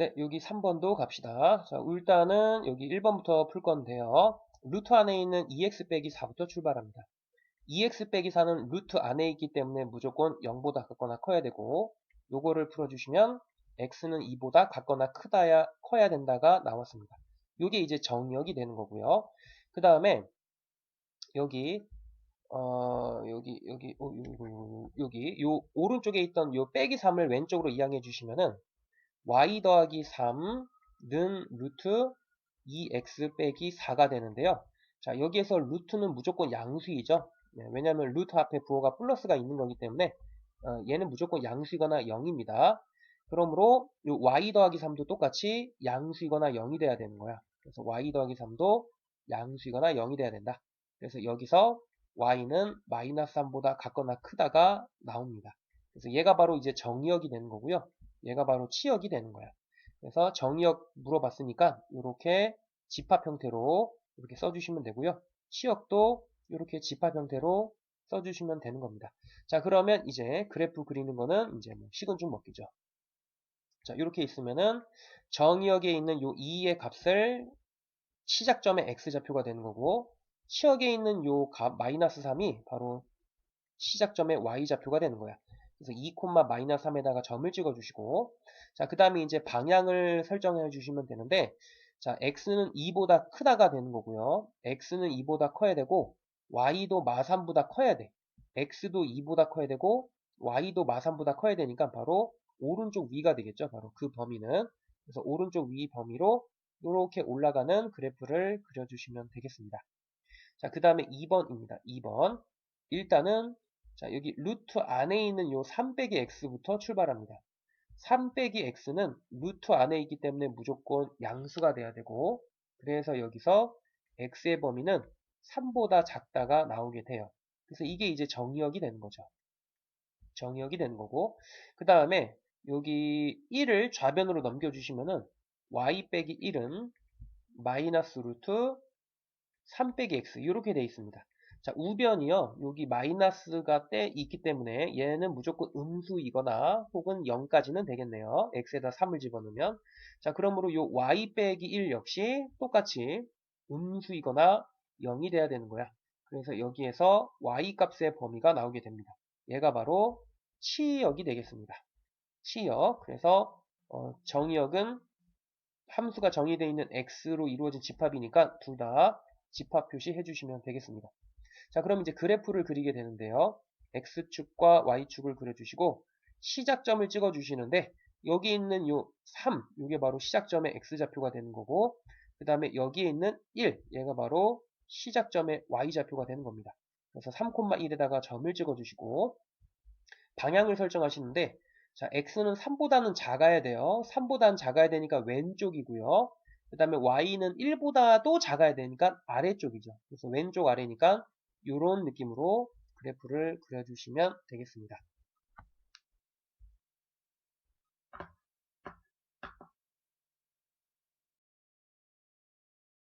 네, 여기 3번도 갑시다. 자, 일단은 여기 1번부터 풀 건데요. 루트 안에 있는 2x 빼기 4부터 출발합니다. 2x 빼기 4는 루트 안에 있기 때문에 무조건 0보다 같거나 커야 되고 요거를 풀어주시면 x는 2보다 같거나 크다야 커야 된다가 나왔습니다. 요게 이제 정의역이 되는 거고요. 그 다음에 여기 어, 여기, 여기, 어, 여기, 여기, 요, 오른쪽에 있던 요 빼기 3을 왼쪽으로 이항해 주시면은, y 더하기 3는 루트 2x 빼기 4가 되는데요. 자, 여기에서 루트는 무조건 양수이죠. 네, 왜냐하면 루트 앞에 부호가 플러스가 있는 거기 때문에, 어, 얘는 무조건 양수이거나 0입니다. 그러므로 요 y 더하기 3도 똑같이 양수이거나 0이 돼야 되는 거야. 그래서 y 더하기 3도 양수이거나 0이 돼야 된다. 그래서 여기서 y는 마이너스 3보다 같거나 크다가 나옵니다. 그래서 얘가 바로 이제 정의역이 되는 거고요. 얘가 바로 치역이 되는 거야. 그래서 정의역 물어봤으니까 이렇게 집합 형태로 이렇게 써주시면 되고요. 치역도 이렇게 집합 형태로 써주시면 되는 겁니다. 자 그러면 이제 그래프 그리는 거는 이제 뭐 식은 죽 먹기죠. 자 이렇게 있으면은 정의역에 있는 요 2의 값을 시작점의 x좌표가 되는 거고 치역에 있는 요 값 마이너스 3이 바로 시작점의 y좌표가 되는 거야. 그래서 2, 마이너스 3에다가 점을 찍어주시고 자 그 다음에 이제 방향을 설정해 주시면 되는데 자 x는 2보다 크다가 되는 거고요. x는 2보다 커야 되고 y도 마3보다 커야 돼. x도 2보다 커야 되고 y도 마3보다 커야 되니까 바로 오른쪽 위가 되겠죠. 바로 그 범위는 그래서 오른쪽 위 범위로 이렇게 올라가는 그래프를 그려주시면 되겠습니다. 자, 그 다음에 2번입니다. 2번. 일단은, 자, 여기 루트 안에 있는 요 3 빼기 x부터 출발합니다. 3 빼기 x는 루트 안에 있기 때문에 무조건 양수가 돼야 되고, 그래서 여기서 x의 범위는 3보다 작다가 나오게 돼요. 그래서 이게 이제 정의역이 되는 거죠. 정의역이 되는 거고, 그 다음에 여기 1을 좌변으로 넘겨주시면은 y 빼기 1은 마이너스 루트 3 빼기 x 이렇게 되어 있습니다. 자 우변이요. 여기 마이너스가 때 있기 때문에 얘는 무조건 음수이거나 혹은 0까지는 되겠네요. x에다 3을 집어넣으면 자 그러므로 요 y 빼기 1 역시 똑같이 음수이거나 0이 돼야 되는 거야. 그래서 여기에서 y 값의 범위가 나오게 됩니다. 얘가 바로 치역이 되겠습니다. 치역. 그래서 어, 정의역은 함수가 정의되어 있는 x로 이루어진 집합이니까 둘 다 집합 표시해 주시면 되겠습니다. 자, 그럼 이제 그래프를 그리게 되는데요. x축과 y축을 그려주시고 시작점을 찍어 주시는데 여기 있는 요 3, 이게 바로 시작점의 x좌표가 되는 거고 그 다음에 여기에 있는 1, 얘가 바로 시작점의 y좌표가 되는 겁니다. 그래서 3,1에다가 점을 찍어 주시고 방향을 설정하시는데 자, x는 3보다는 작아야 돼요. 3보다는 작아야 되니까 왼쪽이고요. 그 다음에 y는 1보다도 작아야 되니까 아래쪽이죠. 그래서 왼쪽 아래니까 이런 느낌으로 그래프를 그려주시면 되겠습니다.